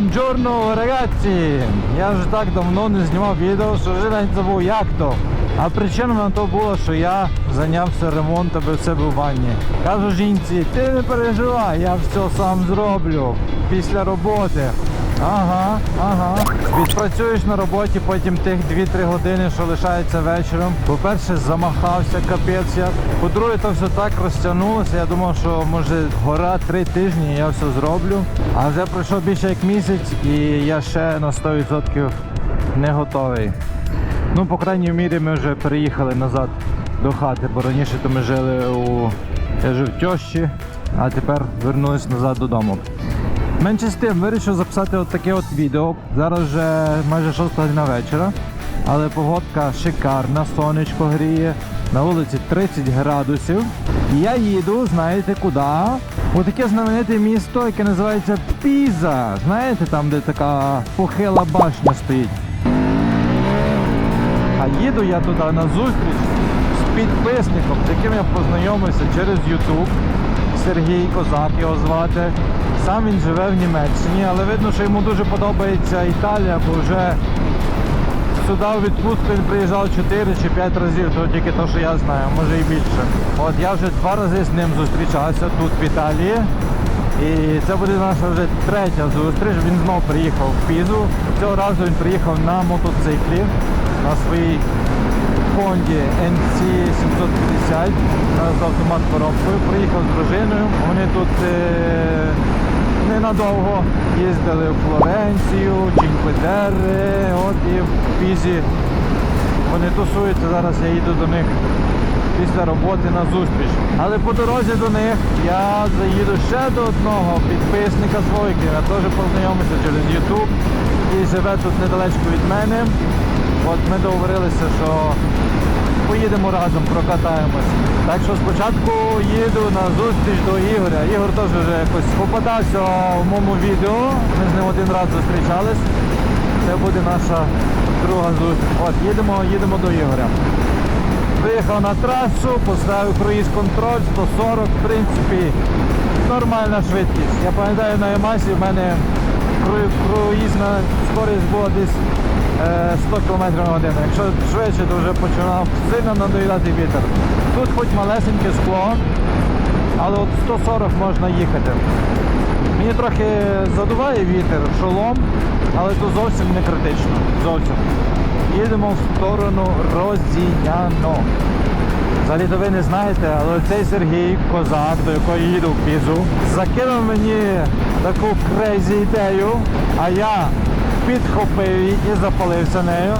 Бонджорно, ragazzi! Я вже так давно не знімав відео, що вже навіть забув як то. А причина на то була, що я зайнявся ремонтом в себе в ванні. Кажу жінці, ти не переживай, я все сам зроблю після роботи. Ага, ага. Відпрацюєш на роботі, потім тих 2-3 години, що лишається вечором. По-перше, замахався, капець як. По-друге, то все так розтягнулося. Я думав, що може гора 3 тижні, і я все зроблю. А вже пройшов більше як місяць, і я ще на 100% не готовий. Ну, по крайній мірі, ми вже переїхали назад до хати, бо раніше то ми жили у. Я жив в тьощі, а тепер вернулись назад додому. Менше з тим, вирішив записати от таке от відео. Зараз вже майже 6 година вечора, але погодка шикарна, сонечко гріє, на вулиці 30 градусів. І я їду, знаєте куди? У таке знамените місто, яке називається Піза. Знаєте, там, де така похила башня стоїть. А їду я туди на зустріч з підписником, з яким я познайомився через YouTube. Сергій Козак його звати. Сам він живе в Німеччині, але видно, що йому дуже подобається Італія, бо вже сюди в відпустку він приїжджав 4 чи 5 разів, то тільки то, що я знаю, може і більше. От я вже два рази з ним зустрічався тут в Італії. І це буде наша вже третя зустріч. Він знов приїхав в Пізу. Цього разу він приїхав на мотоциклі на своїй Хонді NC 750 з автомат коробкою. Приїхав з дружиною. Вони тут е, ненадовго їздили в Флоренцію, Чинкведерри, от і в Пізі. Вони тусуються, зараз я їду до них після роботи на зустріч. Але по дорозі до них я заїду ще до одного підписника свого, я теж познайомився через YouTube і живе тут недалечко від мене. От ми договорилися, що поїдемо разом, прокатаємось. Так що спочатку їду на зустріч до Ігоря. Ігор теж вже якось попадався в моєму відео. Ми з ним один раз зустрічались. Це буде наша друга зустріч. От, їдемо, їдемо до Ігоря. Виїхав на трасу, поставив круїз контроль 140, в принципі, нормальна швидкість. Я пам'ятаю на Ямасі в мене кру- круїзна скорість була десь 100 км на годину. Якщо швидше, то вже починав сильно надоїдати вітер. Тут хоч малесеньке скло, але от 140 можна їхати. Мені трохи задуває вітер, шолом, але то зовсім не критично. Зовсім. Їдемо в сторону Розіняно. Взагалі то ви не знаєте, але цей Сергій Козак, до якого їду в Пізу, закинув мені таку крейзі ідею, а я підхопив і запалився нею.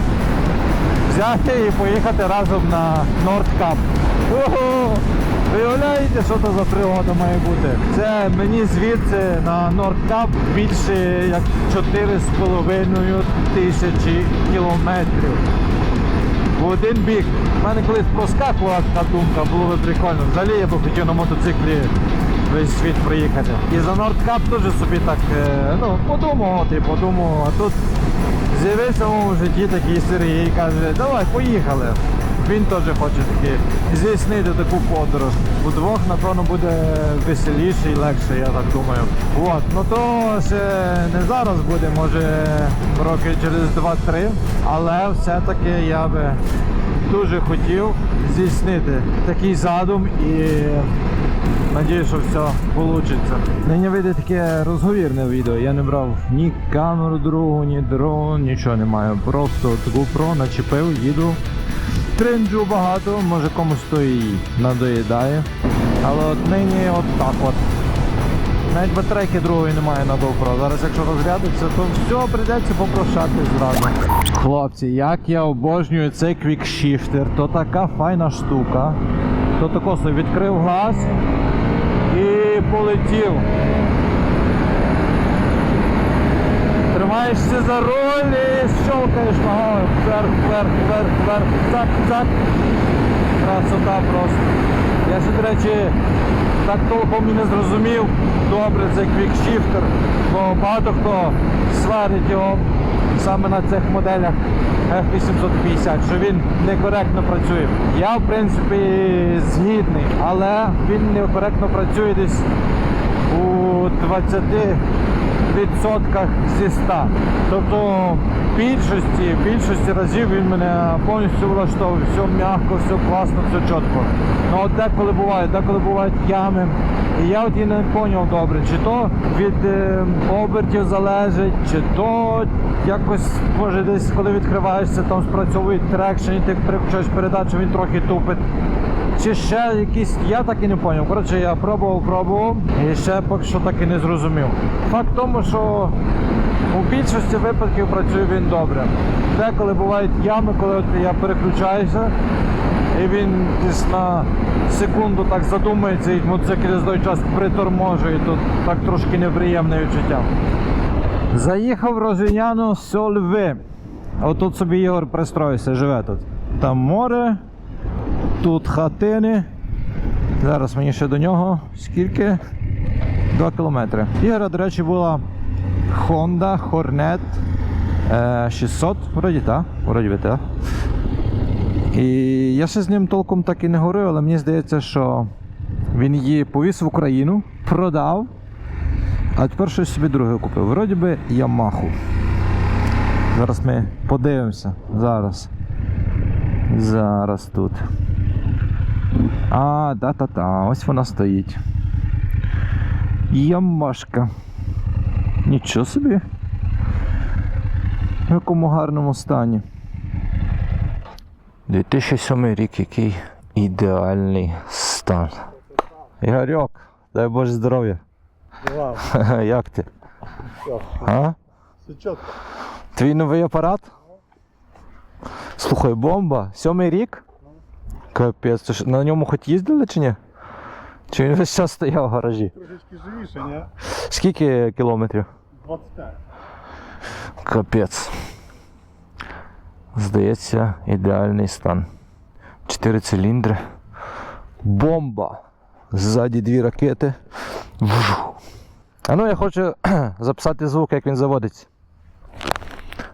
Взяти і поїхати разом на Нордкап. Ого! Виявляєте, що це за пригода має бути? Це мені звідси на Нордкап більше як 4,5 тисячі кілометрів. В один бік. У мене колись проскакувала така думка, було би прикольно. Взагалі я би хотів на мотоциклі весь світ проїхати. І за Нордкап теж собі так е, ну, подумав, ти подумав, а тут з'явився в житті такий Сергій і каже, давай, поїхали. Він теж хоче таки здійснити таку подорож. Удвох, напевно, буде веселіше і легше, я так думаю. От, ну то ще не зараз буде, може роки через 2-3, але все-таки я би дуже хотів здійснити такий задум і Надію, що все вийде. Нині вийде таке розговірне відео. Я не брав ні камеру другу, ні дрон, нічого не маю. Просто GoPro начепив, їду. Тринджу багато, може комусь то і надоїдає. Але от нині от так от. Навіть батарейки другої немає на GoPro. Зараз якщо розрядиться, то все, прийдеться попрощатись зразу. Хлопці, як я обожнюю цей квікшіфтер, то така файна штука. То тако відкрив глаз і полетів. Тримаєшся за руль і щелкаєш ногою. Вверх, вверх, вверх, вверх, цак, цак. Красота просто. Я ще, до речі, так толком і не зрозумів добре цей квікшіфтер, бо багато хто сварить його саме на цих моделях F850, що він некоректно працює. Я в принципі згідний, але він некоректно працює десь у 20 відсотках зі 100. Тобто в більшості, більшості разів він мене повністю влаштовує, все м'яко, все класно, все чітко. Ну от деколи буває, деколи бувають ями. І я от і не зрозумів добре, чи то від е, обертів залежить, чи то якось може десь коли відкриваєшся, там спрацьовує трекшн, і ти переключаєш передачу, він трохи тупить. Чи ще якісь, я так і не зрозумів. Коротше, я пробував, пробував і ще поки що так і не зрозумів. Факт в тому, що у більшості випадків працює він добре. Деколи бувають ями, коли я переключаюся, і він на секунду так задумається, і мотоцикл за той час приторможує, то так трошки неприємне відчуття. Заїхав в Розиняну Сольви. Отут собі Ігор пристроївся, живе тут. Там море, тут хатини. Зараз мені ще до нього скільки? 2 кілометри. Ігора, до речі, була Honda Hornet е, 600, вроді так, вроді би так. І я ще з ним толком так і не говорив, але мені здається, що він її повіз в Україну, продав, а тепер щось собі друге купив. Вроді би Ямаху. Зараз ми подивимося. Зараз. Зараз тут. А, да-та-та, ось вона стоїть. Ямашка. Нічого собі. В якому гарному стані. 2007 рік, який ідеальний стан. Ігорьок, дай Боже здоров'я. Як ти? А? Твій новий апарат? Слухай, бомба. Сьомий рік? Капець, на ньому хоч їздили чи ні? Чи він весь час стояв в гаражі? Трошечки живіше, ні? Скільки кілометрів? 25. Капець. Здається, ідеальний стан. Чотири циліндри. Бомба. Ззаді дві ракети. А ну я хочу записати звук, як він заводиться.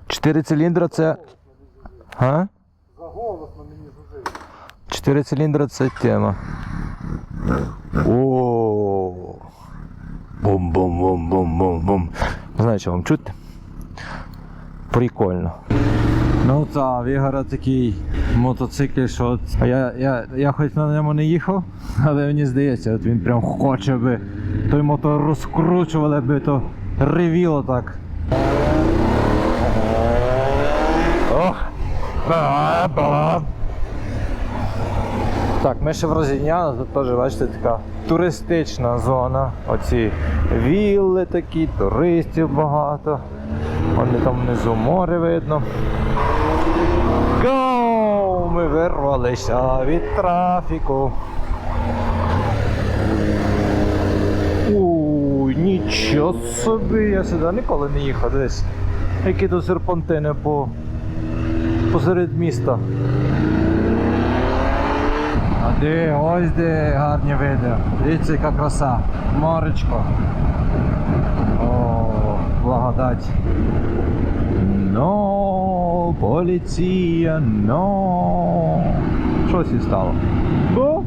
Чотири циліндри це. А? За голос на мені зужив. Чотири циліндри це тема. О. Бум-бум-бум-бум-бум-бум. Не знаю, що вам чути. Прикольно. Ну так, в Ігора такий мотоцикл, що от, я, я, я хоч на ньому не їхав, але мені здається, от він прям хоче би той мотор розкручували би, то ревіло так. Ох! Так, ми ще в Розіняно, тут теж, бачите, така туристична зона. Оці вілли такі, туристів багато. Вони там внизу море видно. Гоу! Ми вирвалися від трафіку. Уй, нічого собі, я сюди ніколи не їхав десь. Які тут серпантини по посеред міста. А де, ось де гарні види. Дивіться, яка краса. Моречко. О, благодать. Но, поліція, но. Щось і стало. Бо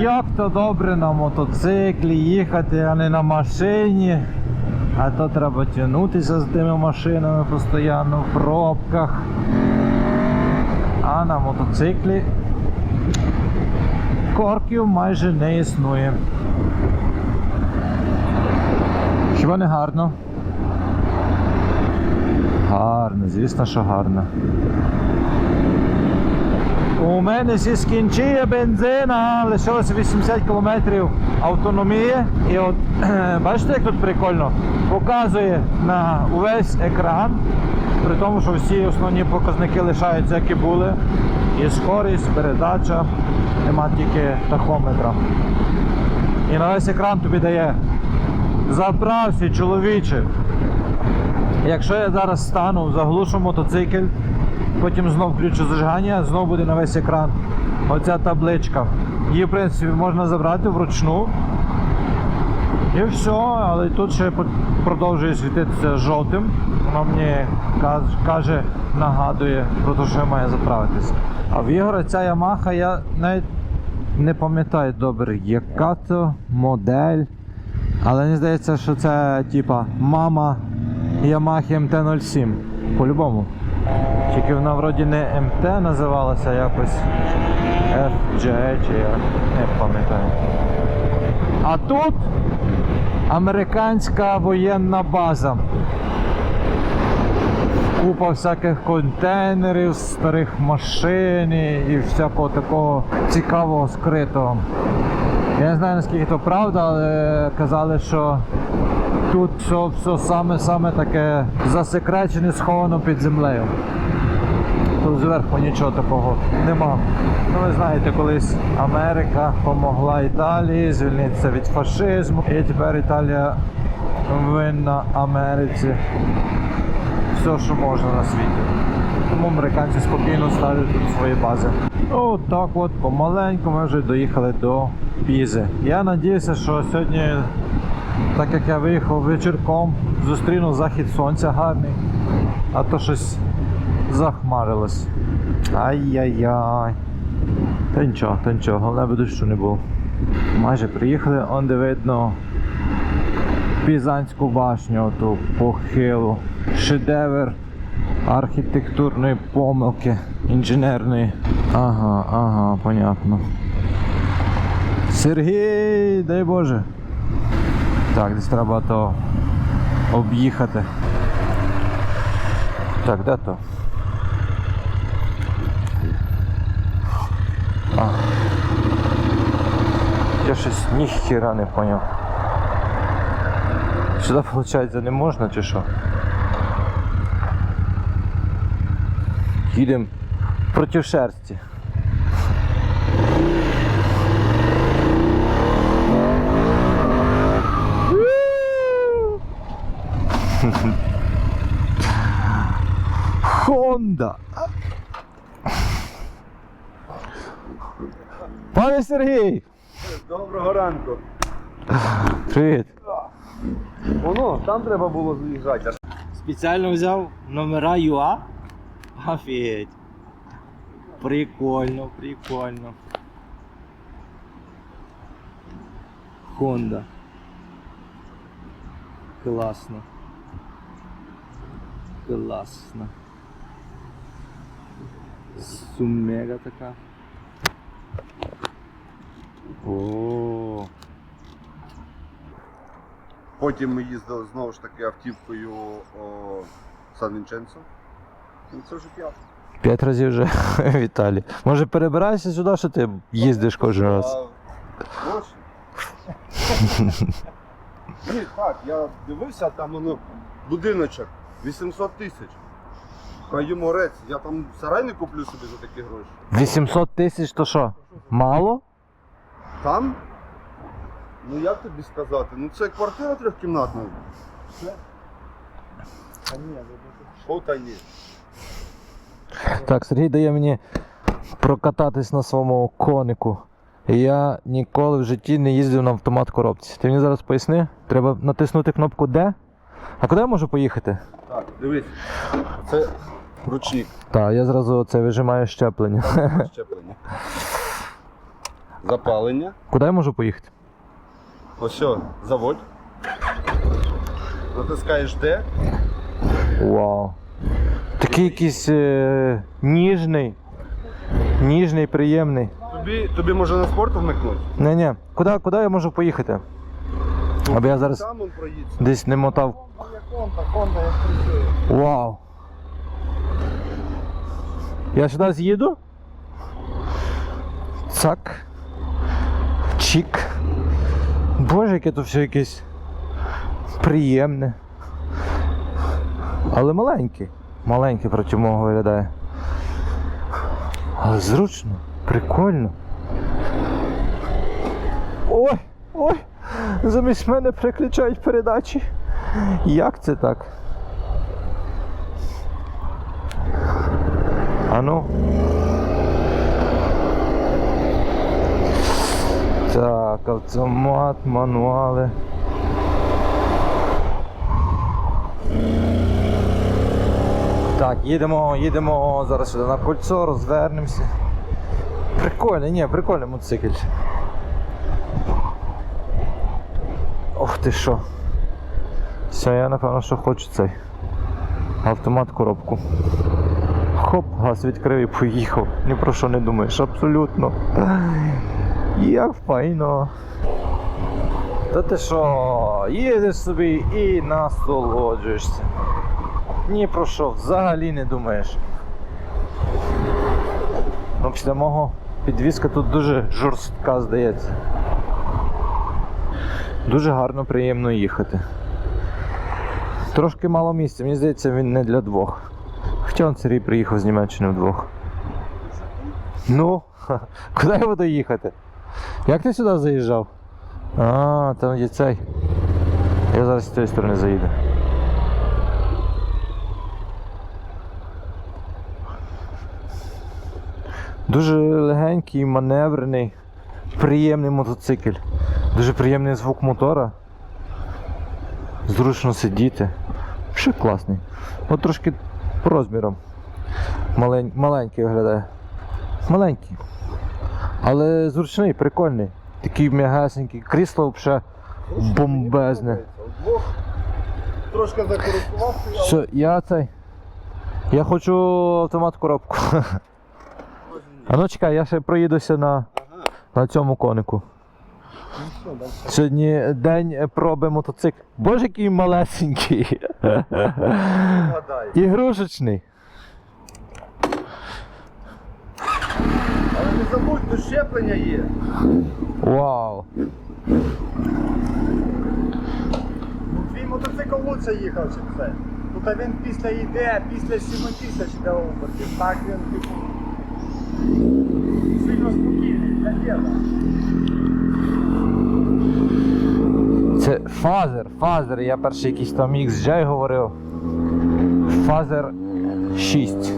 як то добре на мотоциклі їхати, а не на машині. А то треба тягнутися з тими машинами постійно в пробках. А на мотоциклі корків майже не існує. Хіба не гарно? Гарно, звісно, що гарно. У мене зі скінчує бензина, лишилося 80 км автономії. І от бачите, як тут прикольно? Показує на увесь екран, при тому, що всі основні показники лишаються, як і були. І скорість, передача, нема тільки тахометра. І на весь екран тобі дає заправся, чоловіче. Якщо я зараз стану, заглушу мотоцикл, потім знов включу зажигання, знов буде на весь екран. Оця табличка. Її, в принципі, можна забрати вручну. І все, але тут ще продовжує світитися жовтим. Воно мені каже, нагадує про те, що я маю заправитися. А в Ігора ця Ямаха, я навіть не пам'ятаю добре, яка то модель. Але мені здається, що це типа мама Yamaha MT-07. По-любому. Тільки вона вроді не МТ називалася а якось FJ чи я не пам'ятаю. А тут американська воєнна база. Купа всяких контейнерів, старих машин і всякого такого цікавого скритого. Я не знаю наскільки то правда, але казали, що тут все, все саме-саме таке засекречене, сховано під землею. Тут зверху нічого такого нема. Ну ви знаєте, колись Америка допомогла Італії звільнитися від фашизму. І тепер Італія винна Америці все, що можна на світі. Тому американці спокійно ставлять тут свої бази. От так от, помаленьку ми вже доїхали до Пізи. Я надіюся, що сьогодні, так як я виїхав вечірком, зустріну захід сонця гарний, а то щось захмарилось. Ай-яй-яй. Та нічого, та нічого, головне би дощу не було. Майже приїхали, он де видно Пізанську башню, оту похилу. Шедевр архітектурної помилки інженерної. Ага, ага, понятно. Сергій, дай Боже. Так, десь треба то об'їхати. Так, де то? А. Я щось ніхіра не поняв. Сюди, виходить, не можна чи що? Їдемо проти шерсті. Хонда. Пане Сергій! Доброго ранку. Привіт! Воно, там треба було заїжджати. Спеціально взяв номера ЮА. Офігеть. Прикольно, прикольно. Honda. Класно. Класно. Сумега така. О, Потім ми їздили знову ж таки автівкою о, Сан Вінченцо. Ну, це вже п'ятий. П'ять разів вже Віталій. Може перебирайся сюди, що ти їздиш кожен раз. А, гроші? Ні, так, я дивився, там воно будиночок 800 тисяч. Хай йому рець, я там сарай не куплю собі за такі гроші. 800 тисяч то що? Мало? Там? Ну як тобі сказати? Ну це квартира трьохкімнатна. А ні, Що та ні? Так, Сергій дає мені прокататись на своєму конику. І Я ніколи в житті не їздив на автомат коробці. Ти мені зараз поясни? Треба натиснути кнопку Д. А куди я можу поїхати? Так, дивись. Це ручник Так, я зразу це вижимаю щеплення. щеплення. Запалення. Куди я можу поїхати? Ось що, заводь. Натискаєш Д. Вау. Такий якийсь е, ніжний. Ніжний, приємний. Тобі, тобі може на спорт вмикнути? Не, ні. Куди, куди я можу поїхати? Аби я зараз Там он десь не мотав. Як конта, конта як працює. Вау. Я сюди з'їду. Цак. Чік. Боже, яке тут все якесь приємне. Але маленьке. Маленьке проти мого виглядає. Але зручно, прикольно. Ой, ой, замість мене переключають передачі. Як це так? А ну. Так, автомат, мануали. Так, їдемо, їдемо зараз сюди на кольцо, розвернемося. Прикольний, ні, прикольний мотоцикль. Ох ти що? Все, я напевно, що хочу цей. Автомат коробку. Хоп, газ відкрив і поїхав. Ні про що не думаєш, абсолютно. Як файно. Та ти що, їдеш собі і насолоджуєшся. Ні про що взагалі не думаєш. Ну, після мого підвізка тут дуже жорстка, здається. Дуже гарно, приємно їхати. Трошки мало місця, мені здається, він не для двох. Хоча он Сергій приїхав з Німеччини вдвох. Ну, куди я буду їхати? Як ти сюди заїжджав? А, там є цей. Я зараз з цієї сторони заїду. Дуже легенький, маневрений, приємний мотоцикл. Дуже приємний звук мотора. Зручно сидіти. Ще класний. Ну трошки по розмірам. Малень... Маленький виглядає. Маленький. Але зручний, прикольний. Такий м'ягасенький. Крісло взагалі бомбезне. Трошки закоректувався, але Що, я цей. Я хочу автомат коробку. А ну чекай, я ще проїдуся на, на цьому конику. Сьогодні день проби мотоцикл. Боже, який малесенький. Ігрушечний. Але не забудь, тут щеплення є. Вау. Твій мотоцикл лучше їхав, ніж це. Тут він після йде, після 7 тисяч йде обертів. Так він типу. Сильно спокійний для діда. Це фазер, фазер. Я перший якийсь там XJ говорив. Фазер 6.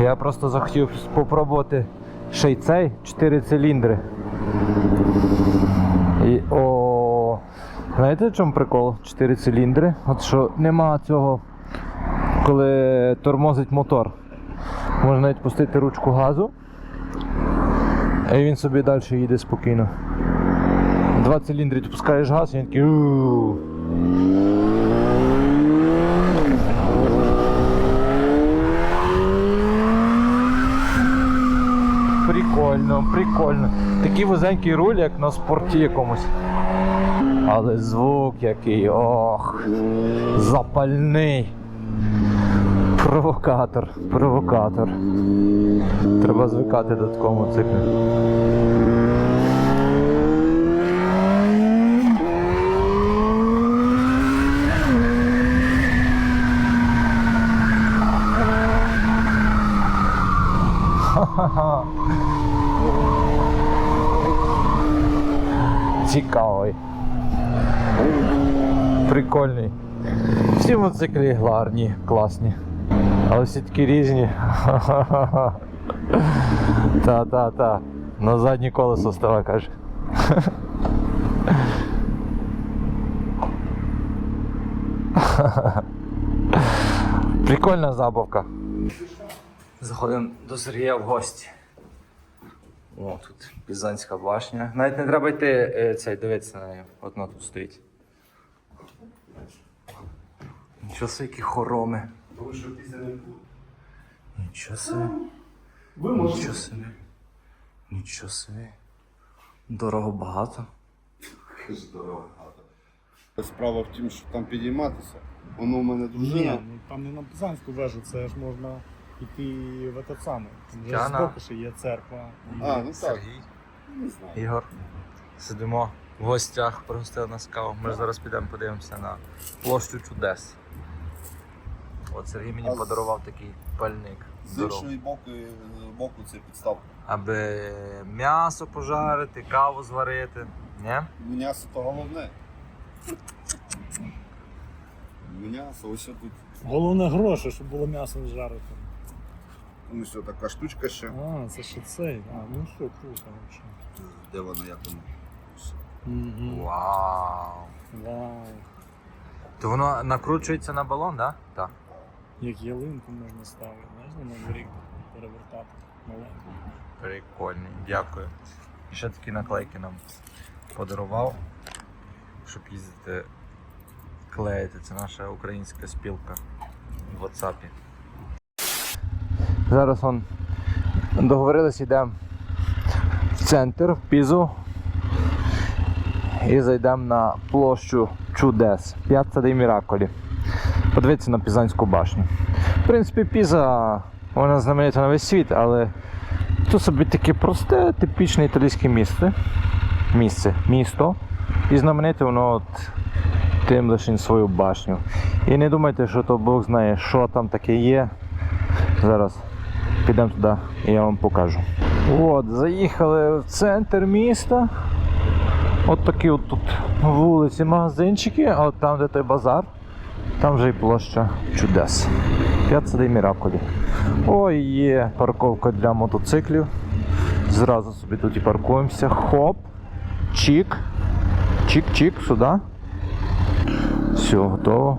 Я просто захотів спробувати ще й цей 4 циліндри. І о. Знаєте, в чому прикол? 4 циліндри. От що нема цього, коли тормозить мотор. Можна навіть пустити ручку газу. І він собі далі їде спокійно. Два циліндри ти пускаєш газ, і він такий. Прикольно, прикольно. Такий вузенький руль, як на спорті якомусь. Але звук який, ох, запальний. Провокатор, провокатор. Треба звикати до мотоциклу. Ха-ха-ха. Цікавий. Прикольний. Всі мотоциклі гарні, класні. Але всі такі різні. Та-та-та. На заднє колесо става каже. Прикольна забавка. Заходимо до Сергія в гості. О, тут Пізанська башня. Навіть не треба йти е, цей, дивитися на неї. От вона тут стоїть. Нічого які хороми. Тому що після не буде. Нічого собі. Ви Нічого собі. Нічого собі. Дорого багато. Здорово. Справа в тім, що там підійматися. Воно у мене Ні, дружина. ну там не на Пизанську вежу, це ж можна йти в этот самий. Там вже Тяна. збоку ще є церква. І- А, ну так. Сергій. Не знаю. Ігор. Сидимо в гостях, пригостили нас каву. Ми ж зараз підемо подивимося на площу чудес. От Сергій мені А з- подарував такий пальник. З здоровий. іншої боку, боку це підставка. Аби м'ясо пожарити, каву зварити. Ні? М'ясо то головне. М'ясо, ось тут. Головне гроші, щоб було м'ясо жарити. Ну все, така штучка ще. А, це ще цей. А, ну що, круто взагалі. Де вона, як вона? Ось. Угу. Вау. Вау. То воно накручується на балон, так? Да? Так. Як ялинку можна ставити, знаєш, на Новий рік перевертати маленьку. Прикольний, дякую. І ще такі наклейки нам подарував, щоб їздити клеїти. Це наша українська спілка в WhatsApp. Зараз он договорились, йдемо в центр, в Пізу. І зайдемо на площу чудес П'ятца дей Міраколі. Подивитися на Пізанську башню. В принципі, Піза вона знаменита на весь світ, але тут собі таке просте, типічне італійське місце. Місце, місто. І знамените воно от тим лише свою башню. І не думайте, що то Бог знає, що там таке є. Зараз підемо туди і я вам покажу. От, заїхали в центр міста. От такі от тут вулиці, магазинчики, а от там, де той базар, там вже і площа чудес. П'ятца дей Міраколі. Ой, є парковка для мотоциклів. Зразу собі тут і паркуємося. Хоп. Чик. Чик-чик сюди. Все, готово.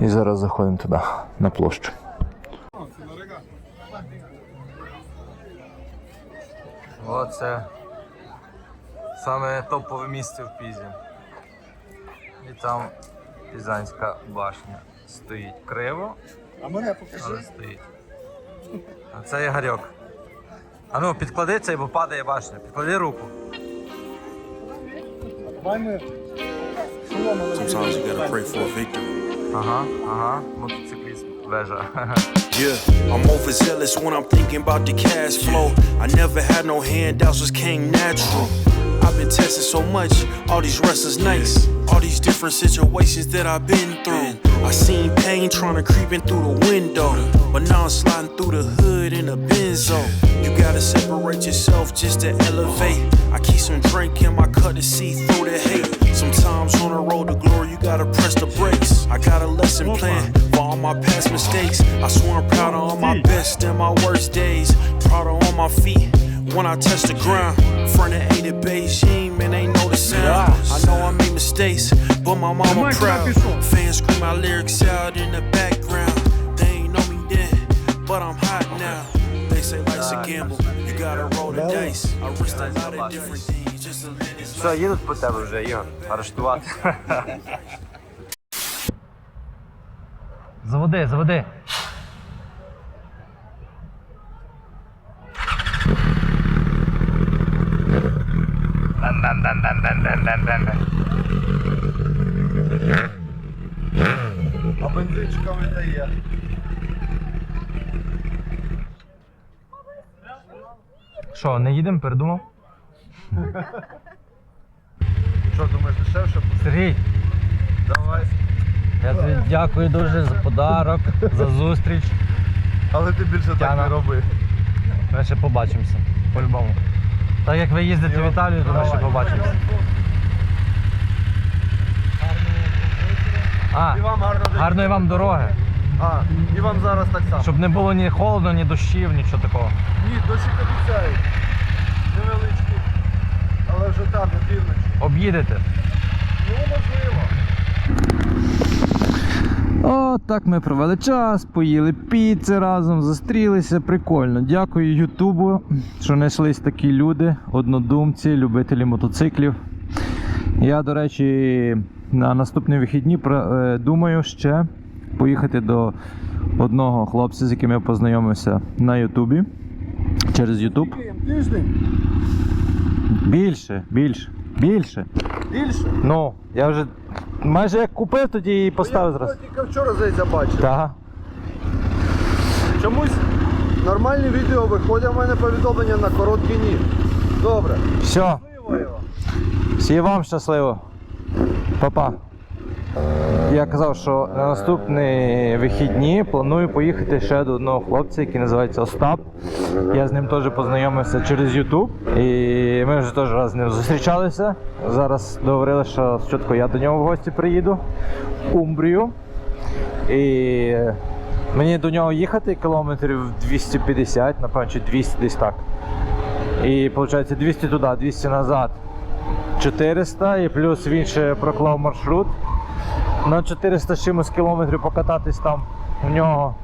І зараз заходимо туди, на площу. Оце саме топове місце в Пізі. І там Пізанська башня стоїть криво, А мене але стоїть. А це Ігорьок. А ну, підклади цей, бо падає башня. Підклади руку. Давай ми Sometimes you gotta pray for a victory. Ага, ага, мотоцикліст, вежа. Yeah, I'm overzealous when I'm thinking about the cash flow. I never had no handouts, just came natural. Been tested so much, all these wrestlers nice, all these different situations that I've been through. I seen pain trying to creep in through the window, but now I'm sliding through the hood in a benzo. You gotta separate yourself just to elevate. I keep some drink in my cup to see through the hate. Sometimes on the road to glory, you gotta press the brakes. I got a lesson plan for all my past mistakes. I swear I'm proud of all my best and my worst days. Proud of all my feet when I touch the ground. Front of eight at Beijing, man, ain't know the sound. I know I made mistakes, but my mama proud. Fans scream my lyrics out in the background. They ain't know me then, but I'm hot now. They say life's a gamble, you gotta roll the dice. I risked a lot of different things just to live this Все, їдуть по тебе вже, Ігор. Арештувати. Заводи, заводи. А бензинчика не дає. Що, не їдемо, передумав? Що думаєш, дешевше? Сергій, Давай. я тобі дякую дуже за подарок, за зустріч. Але ти більше так Тяна. не роби. Ми ще побачимося. По-любому. Так як ви їздите в Італію, то ми ще побачимося. А, І вам гарно день. гарної вам дороги. А, і вам зараз так само. Щоб не було ні холодно, ні дощів, нічого такого. Ні, дощик обіцяють. Невеличкі. Але вже там, на півночі. Об'їдете. Ну, можливо. О, так ми провели час, поїли піци разом, зустрілися. Прикольно. Дякую Ютубу, що знайшлись такі люди, однодумці, любителі мотоциклів. Я, до речі, на наступні вихідні е, думаю ще поїхати до одного хлопця, з яким я познайомився на Ютубі. Через Ютуб. Більше, більше, більше. Більше. Ну, я вже майже як купив, тоді і поставив Я зразу. тільки вчора зайця бачив. Так. Чомусь нормальні відео виходять в мене повідомлення на короткі ні. Добре. Все. Щасливо. Всі вам щасливо. Па-па. Я казав, що на наступні вихідні планую поїхати ще до одного хлопця, який називається Остап. Я з ним теж познайомився через YouTube. І ми вже теж раз з ним зустрічалися. Зараз договорили, що спочатку я до нього в гості приїду Умбрію. І мені до нього їхати кілометрів 250, напевно, чи 200 десь так. І виходить 200 туди, 200 назад. 400 і плюс він ще проклав маршрут. На 400 з чимось кілометрів покататись там у нього.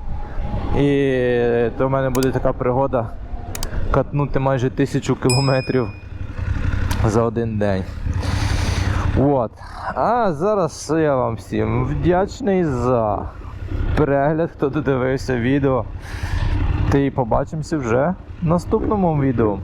І то в мене буде така пригода катнути майже тисячу кілометрів за один день. От. А зараз я вам всім вдячний за перегляд, хто додивився відео. Та і побачимося вже в наступному відео.